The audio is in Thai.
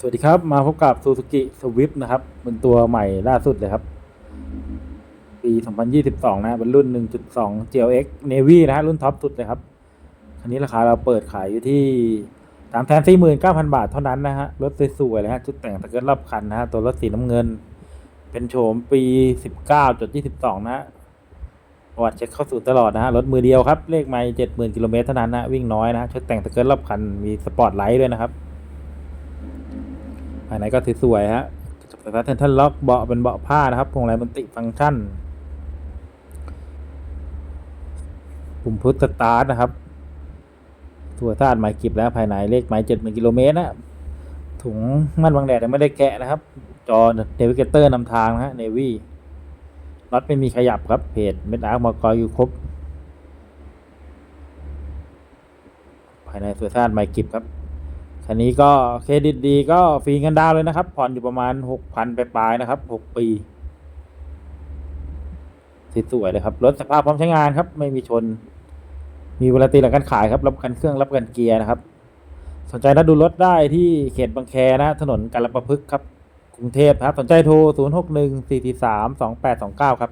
สวัสดีครับ มาพบกับ Suzuki Swift นะครับ เป็นตัวใหม่ล่าสุดเลยครับ ปี 2022 นะเป็นรุ่น 1.2 GLX Navy นะฮะรุ่นท็อปสุดเลยครับ คันนี้ราคาเราเปิดขายอยู่ที่สามแสนสี่หมื่นเก้าพันบาทเท่านั้นนะฮะ รถสวยๆเลยฮะ ชุดแต่งตะเกียบรอบคันนะฮะ ตัวรถสีน้ำเงิน เป็นโฉมปี 19.22 นะฮะประวัติเช็คเข้าสู่ตลอดนะฮะ รถมือเดียวครับ เลขไม่เจ็ดหมื่นกิโลเมตรเท่านั้นนะ วิ่งน้อยนะฮะชุดแต่งตะเกียบรอบคัน มีสปอร์ตไลท์ด้วยนะครับ ภายในก็สวยๆฮะกระจกไฟฟ้าเซนทรัลล็อกเบาะเป็นเบาะผ้านะครับพวงมาลัยมันติฟังก์ชันปุ่มพุทสตาร์ทนะครับตัวธาตุไม้กิบแล้วภายในเลขไม้เจ็ดหมื่นกิโลเมตรนะถุงมันบังแดดยังไม่ได้แกะนะครับ จอเนวิเกเตอร์นำทางนะฮะเนวี่น็อตไม่มีขยับครับเพจเม็ดอาร์คมากอยอยู่ครบ ภายในตัวธาตุไม้กิบครับ คันนี้ก็เครดิตดีก็ฟรีเงินดาวเลยนะครับ ผ่อนอยู่ประมาณหกพันปลายๆนะครับหกปีสวยๆเลยครับรถสภาพพร้อมใช้งานครับ ไม่มีชน มีเวลาตีหลังการขายครับ รับกันเครื่องรับกันเกียร์นะครับ สนใจนัดดูรถได้ที่เขตบางแคนะถนนกาลประพฤกครับกรุงเทพครับ สนใจโทร 0 6 1 4 4 3 2 8 2 9 ครับ